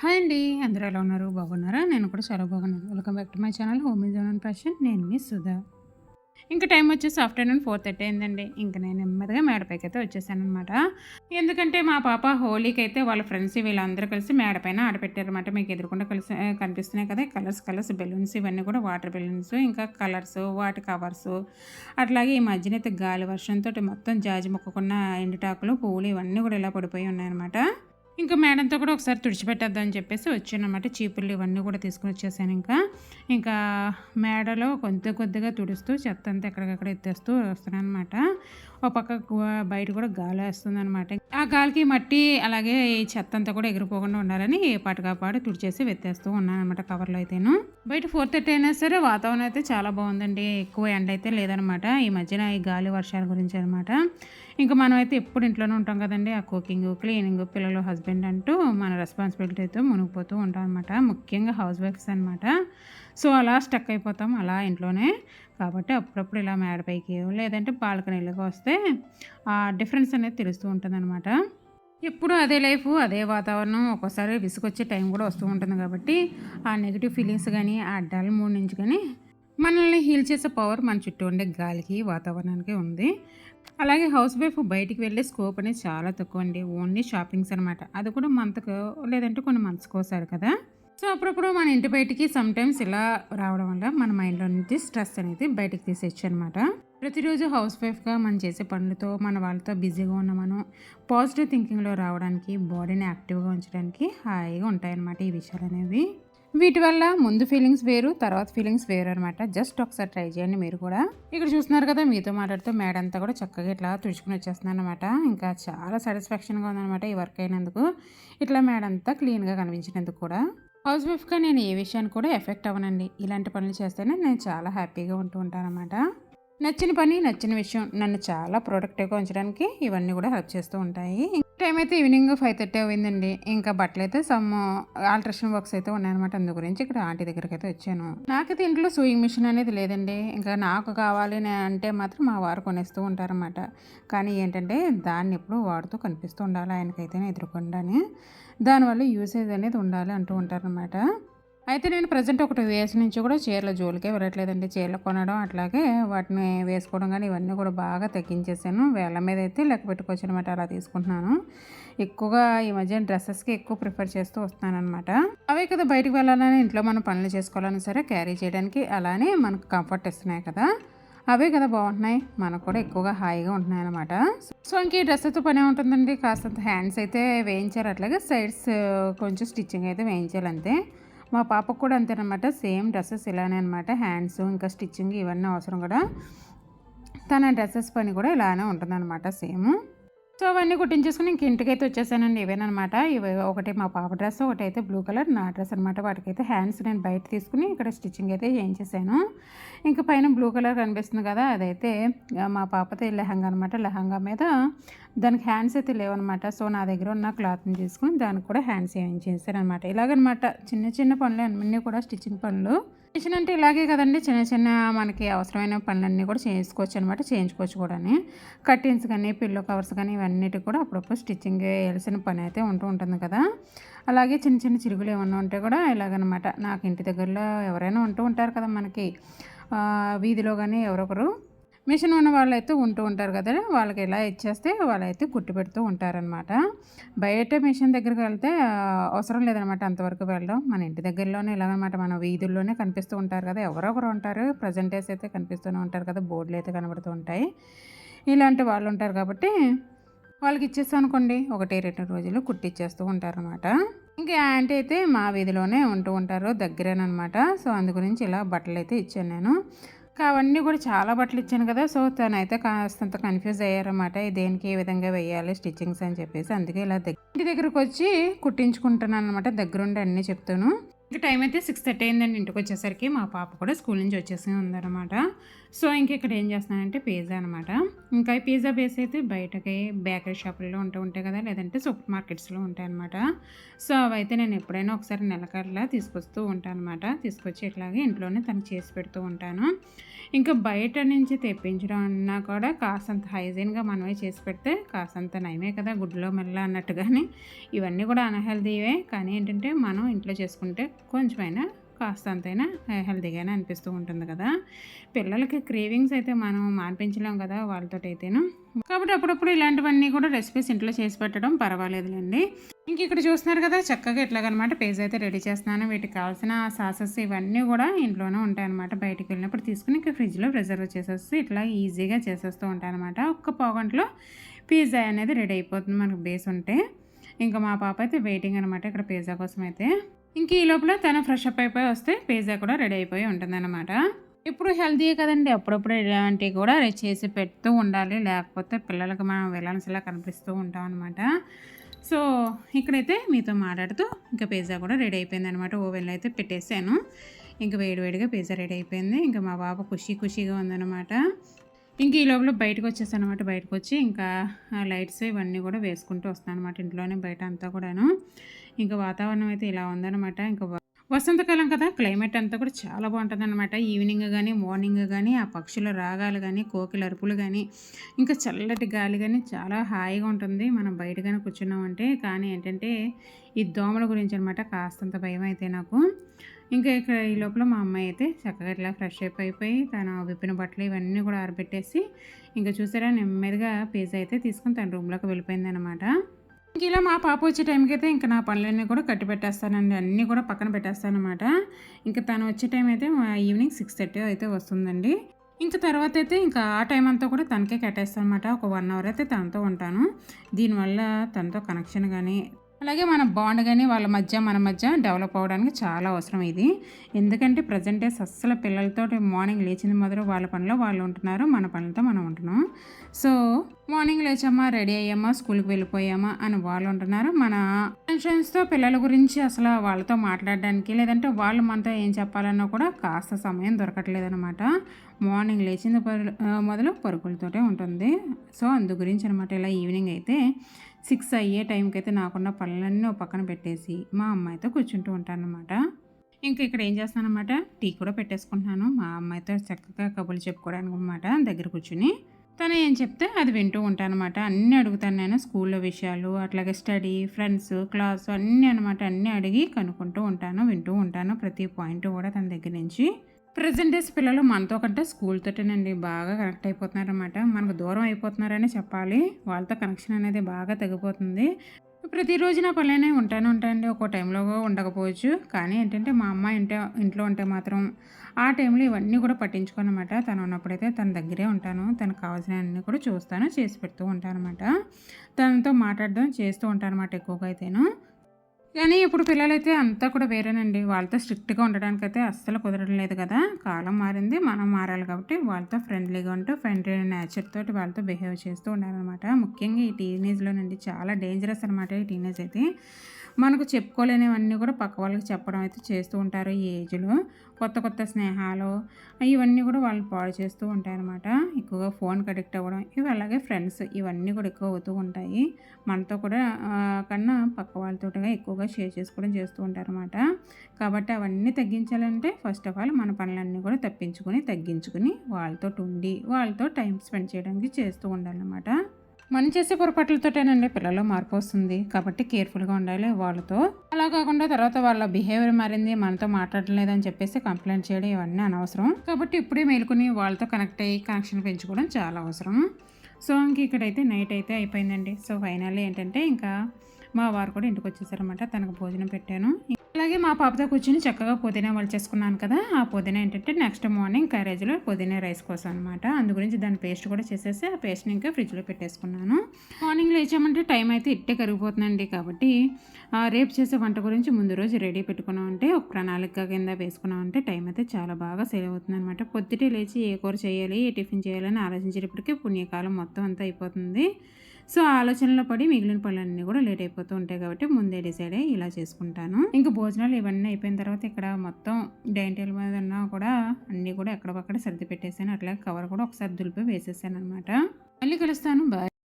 Hi అండి. అందరూ ఎలా ఉన్నారు? బాగున్నారా? నేను కూడా చాలా బాగున్నాను. Welcome back to my channel home in zone fashion నేను మీ సుధా. ఇంకా టైం వచ్చేసి ఆఫ్టర్నూన్ ఫోర్ థర్టీ అయిందండి. ఇంకా నేను నెమ్మదిగా మేడపైకి అయితే వచ్చేసాను అనమాట ఎందుకంటే మా పాప హోలీకి అయితే వాళ్ళ ఫ్రెండ్స్ వీళ్ళందరూ కలిసి మేడపైన ఆడపెట్టారనమాట మీకు ఎదురుకుండా కలిసి కనిపిస్తున్నాయి కదా కలర్స్ కలర్స్ బెలూన్స్ ఇవన్నీ కూడా వాటర్ బెలూన్స్ ఇంకా కలర్స్ వాటి కవర్స్ అట్లాగే ఈ మధ్యన అయితే గాలి వర్షంతో మొత్తం జాజి మొక్కకున్న ఎండుటాకులు పూలు ఇవన్నీ కూడా ఇలా పడిపోయి ఉన్నాయన్నమాట. ఇంకా మేడంతో కూడా ఒకసారి తుడిచిపెట్టేద్దామని చెప్పేసి వచ్చానమాట చీపుర్లు ఇవన్నీ కూడా తీసుకుని వచ్చేసాను ఇంకా. ఇంకా మేడలో కొద్ది కొద్దిగా తుడుస్తూ చెత్త అంతా ఎక్కడికక్కడ ఎత్తేస్తూ వస్తున్నాను అనమాట ఒక పక్క బయట కూడా గాలి వేస్తుంది అనమాట ఆ గాలికి మట్టి అలాగే ఈ చెత్త అంతా కూడా ఎగిరిపోకుండా ఉండాలని పాటుకాపాటు తుడిచేసి వెత్తేస్తూ ఉన్నాను అనమాట కవర్లో అయితేను. బయట ఫోర్ థర్టీ అయినా సరే వాతావరణం అయితే చాలా బాగుందండి. ఎక్కువ ఎండ అయితే లేదనమాట ఈ మధ్యన ఈ గాలి వర్షాల గురించి అనమాట ఇంకా మనం అయితే ఎప్పుడు ఇంట్లోనే ఉంటాం కదండి. ఆ కుకింగ్ క్లీనింగ్ పిల్లలు హస్బెండ్ అంటూ మన రెస్పాన్సిబిలిటీతో మునిగిపోతూ ఉంటాం అనమాట ముఖ్యంగా హౌస్ వైఫ్స్ అనమాట సో అలా స్టక్ అయిపోతాం అలా ఇంట్లోనే. కాబట్టి అప్పుడప్పుడు ఇలా మేడపైకి లేదంటే బాల్కనీలకు వస్తే ఆ డిఫరెన్స్ అనేది తెలుస్తూ ఉంటుంది ఎప్పుడు అదే లైఫ్ అదే వాతావరణం ఒక్కోసారి విసుగొచ్చే టైం కూడా వస్తూ ఉంటుంది కాబట్టి ఆ నెగిటివ్ ఫీలింగ్స్ కానీ ఆ డల్ మూడ్ నుంచి కానీ మనల్ని హీల్ చేసే పవర్ మన చుట్టూ ఉండే గాలికి వాతావరణానికి ఉంది. అలాగే హౌస్ వైఫ్ బయటికి వెళ్ళే స్కోప్ అనేది చాలా తక్కువ అండి ఓన్లీ షాపింగ్స్ అనమాట అది కూడా మంత్కు లేదంటే కొన్ని మంత్స్కి ఒకసారి కదా. సో అప్పుడప్పుడు మన ఇంటి బయటికి సమ్టైమ్స్ ఇలా రావడం వల్ల మన మైండ్లో నుంచి స్ట్రెస్ అనేది బయటకు తీసేయచ్చు అనమాట ప్రతిరోజు హౌస్ వైఫ్గా మనం చేసే పనులతో మన వాళ్ళతో బిజీగా ఉన్న మనం పాజిటివ్ థింకింగ్లో రావడానికి బాడీని యాక్టివ్గా ఉంచడానికి హాయిగా ఉంటాయన్నమాట ఈ విషయాలు అనేవి. వీటి వల్ల ముందు ఫీలింగ్స్ వేరు తర్వాత ఫీలింగ్స్ వేరు అనమాట జస్ట్ ఒకసారి ట్రై చేయండి మీరు కూడా. ఇక్కడ చూస్తున్నారు కదా మీతో మాట్లాడుతూ మేడ అంతా కూడా చక్కగా ఇట్లా తుడుచుకుని వచ్చేస్తున్నాను అనమాట ఇంకా చాలా సాటిస్ఫాక్షన్గా ఉందన్నమాట ఈ వర్క్ అయినందుకు. ఇట్లా మేడంతా క్లీన్గా కనిపించినందుకు కూడా. హౌస్ వైఫ్గా నేను ఏ విషయాన్ని కూడా ఎఫెక్ట్ అవ్వనండి. ఇలాంటి పనులు చేస్తేనే నేను చాలా హ్యాపీగా ఉంటూ ఉంటానన్నమాట. నచ్చిన పని నచ్చిన విషయం. నన్ను చాలా ప్రొడక్టివ్గా ఉంచడానికి ఇవన్నీ కూడా హెల్ప్ చేస్తూ ఉంటాయి. టైం అయితే ఈవినింగ్ ఫైవ్ థర్టీ అయిందండి ఇంకా బట్టలు అయితే సమ్ ఆల్ట్రేషన్ వర్క్స్ అయితే ఉన్నాయన్నమాట. అందు గురించి ఇక్కడ ఆంటీ దగ్గరికి అయితే వచ్చాను. నాకైతే ఇంట్లో సూయింగ్ మిషన్ అనేది లేదండి. ఇంకా నాకు కావాలి అంటే మాత్రం మా వారు కొనేస్తూ ఉంటారన్నమాట. కానీ ఏంటంటే దాన్ని ఎప్పుడు వాడుతూ కనిపిస్తూ ఉండాలి. ఆయనకైతే ఎదురుకుండానే. దానివల్ల యూసేజ్ అనేది ఉండాలి అంటూ ఉంటారనమాట అయితే నేను ప్రజెంట్ ఒక టూ ఇయర్స్ నుంచి కూడా చీరల జోలికే వెళ్ళట్లేదండి. చీరలు కొనడం అట్లాగే వాటిని వేసుకోవడం కానీ ఇవన్నీ కూడా బాగా తగ్గించేసాను. వేళ్ళ మీద అయితే లెక్క పెట్టుకోవచ్చు అనమాట అలా తీసుకుంటున్నాను. ఎక్కువగా ఈ మధ్య డ్రెస్సెస్కి ఎక్కువ ప్రిఫర్ చేస్తూ వస్తున్నాను అనమాట అవే కదా బయటకు వెళ్ళాలని ఇంట్లో మనం పనులు చేసుకోవాలని సరే క్యారీ చేయడానికి అలానే మనకు కంఫర్ట్ ఇస్తున్నాయి కదా. అవే కదా బాగుంటున్నాయి. మనకు కూడా ఎక్కువగా హాయిగా ఉంటున్నాయి అనమాట సో ఇంక ఈ డ్రెస్తో పనే ఉంటుందండి కాస్తంత హ్యాండ్స్ అయితే వేయించారు అట్లాగే సైడ్స్ కొంచెం స్టిచ్చింగ్ అయితే వేయించాలి అంతే. మా పాపకు కూడా అంతేనమాట. సేమ్ డ్రెస్సెస్ ఇలానే అనమాట హ్యాండ్స్ ఇంకా స్టిచ్చింగ్ ఇవన్నీ అవసరం కూడా. తన డ్రెస్సెస్ పని కూడా ఇలానే ఉంటుందన్నమాట సేమ్. సో అవన్నీ కుట్టించేసుకుని ఇంక ఇంటికైతే వచ్చేసానండి ఇవేనమాట ఇవి ఒకటి మా పాప డ్రెస్ ఒకటి అయితే బ్లూ కలర్. నా డ్రెస్ అనమాట వాటికైతే హ్యాండ్స్ నేను బయట తీసుకుని ఇక్కడ స్టిచ్చింగ్ అయితే చేయించేసాను. ఇంకా పైన బ్లూ కలర్ కనిపిస్తుంది కదా అదైతే మా పాపతో లెహంగా అనమాట లెహంగా మీద దానికి హ్యాండ్స్ అయితే లేవన్నమాట. సో నా దగ్గర ఉన్న క్లాత్ని తీసుకుని దానికి కూడా హ్యాండ్స్ చేయించేసాను అనమాట ఇలాగనమాట చిన్న చిన్న పనులు అన్నీ కూడా స్టిచ్చింగ్ పనులు. మిషన్ అంటే ఇలాగే కదండి. చిన్న చిన్న మనకి అవసరమైన పనులన్నీ కూడా చేసుకోవచ్చు అనమాట చేయించుకోవచ్చు కూడా కర్టెన్స్ కానీ పిల్లో కవర్స్ కానీ ఇవన్నిటి కూడా అప్పుడప్పుడు స్టిచ్చింగ్ వేయాల్సిన పని అయితే ఉంటూ ఉంటుంది కదా. అలాగే చిన్న చిన్న చిరుగులు ఏమన్నా ఉంటే కూడా ఇలాగనమాట. నాకు ఇంటి దగ్గరలో ఎవరైనా ఉంటూ ఉంటారు కదా మనకి. వీధిలో కానీ ఎవరొకరు. మిషన్ ఉన్న వాళ్ళు అయితే ఉంటూ ఉంటారు కదా వాళ్ళకి ఇలా ఇచ్చేస్తే వాళ్ళైతే కుట్టి పెడుతూ ఉంటారనమాట బయట మిషన్ దగ్గరికి వెళ్తే అవసరం లేదనమాట అంతవరకు వెళ్ళడం. మన ఇంటి దగ్గరలోనే ఇలాగనమాట మన వీధుల్లోనే కనిపిస్తూ ఉంటారు కదా. ఎవరో ఒకరు ఉంటారు. ప్రజెంట్ డేస్ అయితే కనిపిస్తూనే ఉంటారు కదా. బోర్డులు అయితే కనబడుతూ ఉంటాయి. ఇలాంటి వాళ్ళు ఉంటారు కాబట్టి వాళ్ళకి ఇచ్చేస్తాం అనుకోండి. ఒకటి రెండు రోజులు కుట్టిచ్చేస్తూ ఉంటారనమాట ఇంకా ఆంటీ అయితే మా వీధిలోనే ఉంటూ ఉంటారు. దగ్గరేనమాట సో అందు గురించి ఇలా బట్టలు అయితే ఇచ్చాను నేను. అవన్నీ కూడా చాలా బట్టలు ఇచ్చాను కదా సో తనైతే కాస్తంత కన్ఫ్యూజ్ అయ్యారన్నమాట. దేనికి ఏ విధంగా వేయాలి స్టిచ్చింగ్స్? అని చెప్పేసి అందుకే ఇలా దగ్గర ఇంటి దగ్గరకు వచ్చి కుట్టించుకుంటున్నాను అనమాట దగ్గరుండి అన్నీ చెప్తాను. ఇంకా టైం అయితే సిక్స్ థర్టీ అయిందండి ఇంటికి వచ్చేసరికి. మా పాప కూడా స్కూల్ నుంచి వచ్చేసి ఉందన్నమాట. సో ఇంక ఇక్కడ ఏం చేస్తున్నానంటే పిజ్జా అనమాట ఇంకా ఈ పిజ్జా బేస్ అయితే బయటకి బేకరీ షాపుల్లో ఉంటూ ఉంటాయి కదా లేదంటే సూపర్ మార్కెట్స్లో ఉంటాయి అనమాట సో అవైతే నేను ఎప్పుడైనా ఒకసారి నెలకల్లా తీసుకొస్తూ ఉంటాను అనమాట తీసుకొచ్చి ఇట్లాగే ఇంట్లోనే తను చేసి పెడుతూ ఉంటాను. ఇంకా బయట నుంచి తెప్పించడం అన్నా కూడా కాసంత హైజీన్గా మనమే చేసి పెడితే కాసంత నయమే కదా గుడ్లో మెల్ల అన్నట్టుగానే. ఇవన్నీ కూడా అన్హెల్దీవే కానీ ఏంటంటే మనం ఇంట్లో చేసుకుంటే కొంచెమైనా కాస్త అంతైనా హెల్తీగానే అనిపిస్తూ ఉంటుంది కదా. పిల్లలకి క్రేవింగ్స్ అయితే మనం మాన్పించలేం కదా వాళ్ళతో అయితేను కాబట్టి అప్పుడప్పుడు ఇలాంటివన్నీ కూడా రెసిపీస్ ఇంట్లో చేసి పెట్టడం పర్వాలేదులేండి. ఇంక ఇక్కడ చూస్తున్నారు కదా చక్కగా ఇట్లాగనమాట పేజ్ అయితే రెడీ చేస్తున్నాను. వీటికి కావాల్సిన సాసెస్ ఇవన్నీ కూడా ఇంట్లోనే ఉంటాయన్నమాట. బయటికి వెళ్ళినప్పుడు తీసుకుని ఇంకా ఫ్రిడ్జ్లో ప్రిజర్వ్ చేసేసి ఇట్లా ఈజీగా చేసేస్తూ ఉంటాయన్నమాట. ఒక్క పావుగంటలో పిజ్జా అనేది రెడీ అయిపోతుంది మనకు బేస్ ఉంటే. ఇంకా మా పాప అయితే వెయిటింగ్ అనమాట ఇక్కడ పిజ్జా కోసం అయితే ఇంక ఈ లోపల తను ఫ్రెష్ అప్ అయిపోయి వస్తే పిజ్జా కూడా రెడీ అయిపోయి ఉంటుందన్నమాట. ఇప్పుడు హెల్తీ కదండి. అప్పుడప్పుడు ఇలాంటివి కూడా చేసి పెడుతూ ఉండాలి. లేకపోతే పిల్లలకు మనం వెళ్ళాల్సిలా కనిపిస్తూ ఉంటాం అనమాట సో ఇక్కడైతే మీతో మాట్లాడుతూ ఇంకా పిజ్జా కూడా రెడీ అయిపోయింది అనమాట ఓవెన్లో అయితే పెట్టేశాను. ఇంకా వేడివేడిగా పిజ్జా రెడీ అయిపోయింది. ఇంకా మా బాబు ఖుషి ఖుషీగా ఉందన్నమాట. ఇంక ఈ లోపల బయటకు వచ్చేసాను అనమాట బయటకు వచ్చి ఇంకా లైట్స్ ఇవన్నీ కూడా వేసుకుంటూ వస్తాను అనమాట ఇంట్లోనే బయట అంతా కూడాను. ఇంకా వాతావరణం అయితే ఇలా ఉందన్నమాట. ఇంకా వసంతకాలం కదా క్లైమేట్ అంతా కూడా చాలా బాగుంటుంది అనమాట ఈవినింగ్ కానీ మార్నింగ్ కానీ ఆ పక్షుల రాగాలు కానీ కోకిల అరుపులు కానీ ఇంకా చల్లటి గాలి కానీ చాలా హాయిగా ఉంటుంది. మనం బయట కానీ కూర్చున్నామంటే కానీ ఏంటంటే ఈ దోమల గురించి అనమాట కాస్తంత భయం అయితే నాకు. ఇంకా ఇక్కడ ఈ లోపల మా అమ్మాయి అయితే చక్కగా ఇట్లా ఫ్రెష్ అప్ అయిపోయి తన విప్పిన బట్టలు ఇవన్నీ కూడా ఆరబెట్టేసి ఇంకా చూసారా నెమ్మదిగా పేజ్ అయితే తీసుకుని తన రూమ్లోకి వెళ్ళిపోయింది అనమాట ఇంక ఇలా మా పాప వచ్చే టైంకి అయితే ఇంకా నా పనులన్నీ కూడా కట్టి పెట్టేస్తానండి. అన్నీ కూడా పక్కన పెట్టేస్తాను అనమాట ఇంకా తను వచ్చే టైం అయితే ఈవినింగ్ సిక్స్ థర్టీ అయితే వస్తుందండి. ఇంకా తర్వాత అయితే ఇంకా ఆ టైం అంతా కూడా తనకే కట్టేస్తాను అనమాట ఒక వన్ అవర్ అయితే తనతో ఉంటాను. దీనివల్ల తనతో కనెక్షన్ కానీ అలాగే మన బాండ్ కానీ వాళ్ళ మధ్య మన మధ్య డెవలప్ అవ్వడానికి చాలా అవసరం ఇది. ఎందుకంటే ప్రజెంట్ డేస్ అస్సలు పిల్లలతో మార్నింగ్ లేచిన మొదలు వాళ్ళ పనిలో వాళ్ళు ఉంటున్నారు మన పనులతో మనం ఉంటున్నాం. సో మార్నింగ్ లేచామా రెడీ అయ్యామా స్కూల్కి వెళ్ళిపోయామా అని వాళ్ళు ఉంటున్నారు. మన టెన్షన్స్తో పిల్లల గురించి అసలు వాళ్ళతో మాట్లాడడానికి లేదంటే వాళ్ళు మనతో ఏం చెప్పాలన్నా కూడా కాస్త సమయం దొరకట్లేదనమాట మార్నింగ్ లేచిన మొదలు పరుగులతోటే ఉంటుంది. సో అందు గురించి అనమాట ఇలా ఈవినింగ్ అయితే సిక్స్ అయ్యే టైంకి అయితే నాకున్న పనులన్నీ పక్కన పెట్టేసి మా అమ్మాయితో కూర్చుంటూ ఉంటాను అనమాట ఇంకా ఇక్కడ ఏం చేస్తానమాట టీ కూడా పెట్టేసుకుంటున్నాను. మా అమ్మాయితో చక్కగా కబుర్లు చెప్పుకోవడానికి అనమాట దగ్గర కూర్చుని. తను ఏం చెప్తే అది వింటూ ఉంటాను అనమాట అన్నీ అడుగుతాను నేను స్కూల్లో విషయాలు అట్లాగే స్టడీ ఫ్రెండ్స్ క్లాస్ అన్నీ అనమాట అన్నీ అడిగి కనుక్కుంటూ ఉంటాను వింటూ ఉంటాను ప్రతి పాయింట్ కూడా తన దగ్గర నుంచి. ప్రజెంట్ డేస్ పిల్లలు మనతో కంటే స్కూల్ తోటేనండి బాగా కనెక్ట్ అయిపోతున్నారు అనమాట మనకు దూరం అయిపోతున్నారని చెప్పాలి. వాళ్ళతో కనెక్షన్ అనేది బాగా తగ్గిపోతుంది ప్రతిరోజు నా పనులనే ఉంటానే ఉంటాయండి. ఒక్కో టైంలో ఉండకపోవచ్చు. కానీ ఏంటంటే మా అమ్మ ఇంటే ఇంట్లో ఉంటే మాత్రం ఆ టైంలో ఇవన్నీ కూడా పట్టించుకోనమాట తను ఉన్నప్పుడైతే తన దగ్గరే ఉంటాను. తనకు కావాల్సినవన్నీ కూడా చూస్తాను చేసి పెడుతూ ఉంటాను అనమాట తనతో మాట్లాడడం చేస్తూ ఉంటాను అనమాట ఎక్కువగా అయితేను. కానీ ఇప్పుడు పిల్లలైతే అంతా కూడా వేరేనండి. వాళ్ళతో స్ట్రిక్ట్గా ఉండడానికి అయితే అస్సలు కుదరడం లేదు కదా. కాలం మారింది మనం మారాలి కాబట్టి వాళ్ళతో ఫ్రెండ్లీగా ఉంటూ ఫ్రెండ్లీ నేచర్ తోటి వాళ్ళతో బిహేవ్ చేస్తూ ఉండాలన్నమాట. ముఖ్యంగా ఈ టీనేజ్లోనండి చాలా డేంజరస్ అనమాట ఈ టీనేజ్ అయితే. మనకు చెప్పుకోలేనివన్నీ కూడా పక్క వాళ్ళకి చెప్పడం అయితే చేస్తూ ఉంటారు ఈ ఏజ్లో. కొత్త కొత్త స్నేహాలు ఇవన్నీ కూడా వాళ్ళు పాడు చేస్తూ ఉంటాయన్నమాట. ఎక్కువగా ఫోన్కి అడిక్ట్ అవ్వడం ఇవి అలాగే ఫ్రెండ్స్ ఇవన్నీ కూడా ఎక్కువ అవుతూ ఉంటాయి. మనతో కూడా కన్నా పక్క వాళ్ళతో ఎక్కువగా షేర్ చేసుకోవడం చేస్తూ ఉంటారన్నమాట. కాబట్టి అవన్నీ తగ్గించాలంటే ఫస్ట్ ఆఫ్ ఆల్ మన పనులన్నీ కూడా తప్పించుకొని తగ్గించుకొని వాళ్ళతో ఉండి వాళ్ళతో టైం స్పెండ్ చేయడానికి చేస్తూ ఉండాలన్నమాట. మనం చేసే పొరపాట్లతోటేనండి పిల్లల్లో మార్పు వస్తుంది. కాబట్టి కేర్ఫుల్గా ఉండాలి వాళ్ళతో. అలా కాకుండా తర్వాత వాళ్ళ బిహేవియర్ మారింది మనతో మాట్లాడలేదని చెప్పేసి కంప్లైంట్ చేయడం ఇవన్నీ అనవసరం. కాబట్టి ఇప్పుడే మేలుకొని వాళ్ళతో కనెక్ట్ అయ్యి కనెక్షన్ పెంచుకోవడం చాలా అవసరం. సో ఇంక ఇక్కడైతే నైట్ అయితే అయిపోయిందండి. సో ఫైనల్లీ ఏంటంటే ఇంకా మా వారు కూడా ఇంటికి వచ్చేసారనమాట తనకు భోజనం పెట్టాను. అలాగే మా పాపతో కూర్చొని చక్కగా పుదీనా చేసుకున్నాను కదా ఆ పుదీనా ఏంటంటే నెక్స్ట్ మార్నింగ్ క్యారేజ్లో పుదీనా రైస్ కోసం అనమాట అందు గురించి దాని పేస్ట్ కూడా చేసేసి ఆ పేస్ట్ని ఇంకా ఫ్రిడ్జ్లో పెట్టేసుకున్నాను. మార్నింగ్ లేచామంటే టైం అయితే ఇట్టే కరిగిపోతుందండి కాబట్టి రేపు చేసే వంట గురించి ముందు రోజు రెడీ పెట్టుకున్నామంటే ఒక ప్రణాళిక కింద వేసుకున్నామంటే టైం అయితే చాలా బాగా సేవ్ అవుతుంది అనమాట పొద్దుటే లేచి ఏ కూర చేయాలి ఏ టిఫిన్ చేయాలని ఆలోచించేటప్పటికీ పుణ్యకాలం మొత్తం అంతా అయిపోతుంది. సో ఆలోచనలో పడి మిగిలిన పనులన్నీ కూడా లేట్ అయిపోతూ ఉంటాయి కాబట్టి ముందే డిసైడ్ అయ్యి ఇలా చేసుకుంటాను. ఇంకా భోజనాలు ఇవన్నీ అయిపోయిన తర్వాత ఇక్కడ మొత్తం డైనింగ్ టేబుల్ మీద ఉన్నా కూడా అన్నీ కూడా ఎక్కడొక్కడ సర్ది పెట్టేసాను అట్లా కవర్ కూడా ఒకసారి దులిపి వేసేసాను అనమాట మళ్ళీ కలుస్తాను. బాయ్.